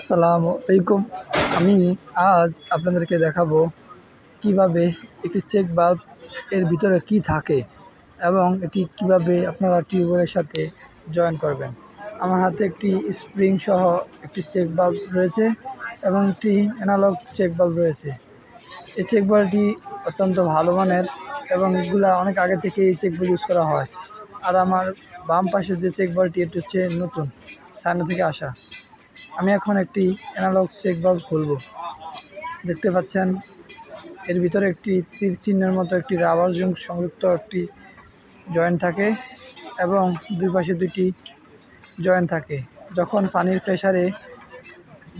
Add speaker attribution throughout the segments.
Speaker 1: আসসালামু আলাইকুম। আমি আজ আপনাদেরকে দেখাবো কীভাবে একটি চেক বাল্ব এর ভিতরে কি থাকে এবং এটি কীভাবে আপনারা টিউবওয়েলের সাথে জয়েন করবেন। আমার হাতে একটি স্প্রিং সহ একটি চেক বাল্ব রয়েছে এবং একটি অ্যানালগ চেক বাল্ব রয়েছে। এই চেক বাল্বটি অত্যন্ত ভালো মানের এবং এগুলা অনেক আগে থেকে এই চেক ইউজ করা হয়। আর আমার বাম পাশের যে চেক বাল্বটি, এটি হচ্ছে নতুন চায়না থেকে আসা। আমি এখন একটি অ্যানালগ চেক বাল্ব খুলব। দেখতে পাচ্ছেন, এর ভিতরে একটি তীর চিহ্নের মতো একটি রাবার জং সংযুক্ত একটি জয়েন্ট থাকে এবং দুই পাশে দুটি জয়েন্ট থাকে। যখন পানির প্রেশারে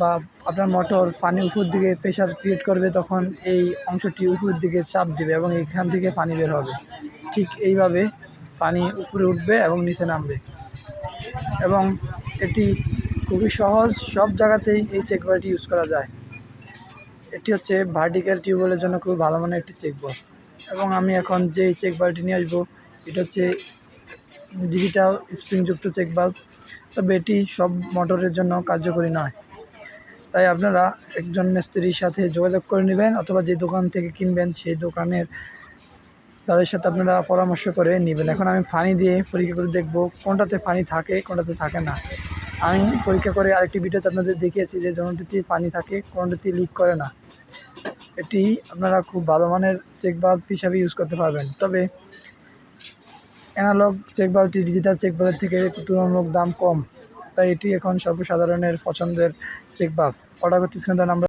Speaker 1: বা আপনার মোটর পানি উপর দিকে প্রেশার ক্রিয়েট করবে, তখন এই অংশটি উপর দিকে চাপ দিবে এবং এখান থেকে পানি বের হবে। ঠিক এইভাবে পানি উপরে উঠবে এবং নিচে নামবে। এবং এটি খুবই সহজ, সব জায়গাতেই এই চেক বলটি ইউজ করা যায়। এটি হচ্ছে ভার্টিক্যাল টিউবওয়েলের জন্য খুব ভালো মানের একটি চেক বল এবং আমি এখন যে চেক বাল্বটি নিয়ে আসব, এটা হচ্ছে ডিজিটাল স্প্রিংযুক্ত চেক বাল্ব তবে এটি সব মোটরের জন্য কার্যকরী নয়। তাই আপনারা একজন মিস্ত্রির সাথে যোগাযোগ করে নেবেন, অথবা যে দোকান থেকে কিনবেন, সেই দোকানের তাদের সাথে আপনারা পরামর্শ করে নেবেন। এখন আমি ফানি দিয়ে পরীক্ষা করে দেখব, কোনটাতে ফানি থাকে, কোনটাতে থাকে না। আমি পরীক্ষা করে আরেকটি ভিডিওতে আপনাদের দেখিয়েছি যে জনটিতে পানি থাকে কোনটিতে লিক করে না। এটি আপনারা খুব ভালো মানের চেক বাল্ব হিসাবে ইউজ করতে পারবেন। তবে অ্যানালগ চেক বাল্বটি ডিজিটাল চেক বাল্বের থেকে তুলনামূলক দাম কম, তাই এটি এখন সর্বসাধারণের পছন্দের চেক বাল্ব অর্ডার করতে স্ক্রিনে নাম্বার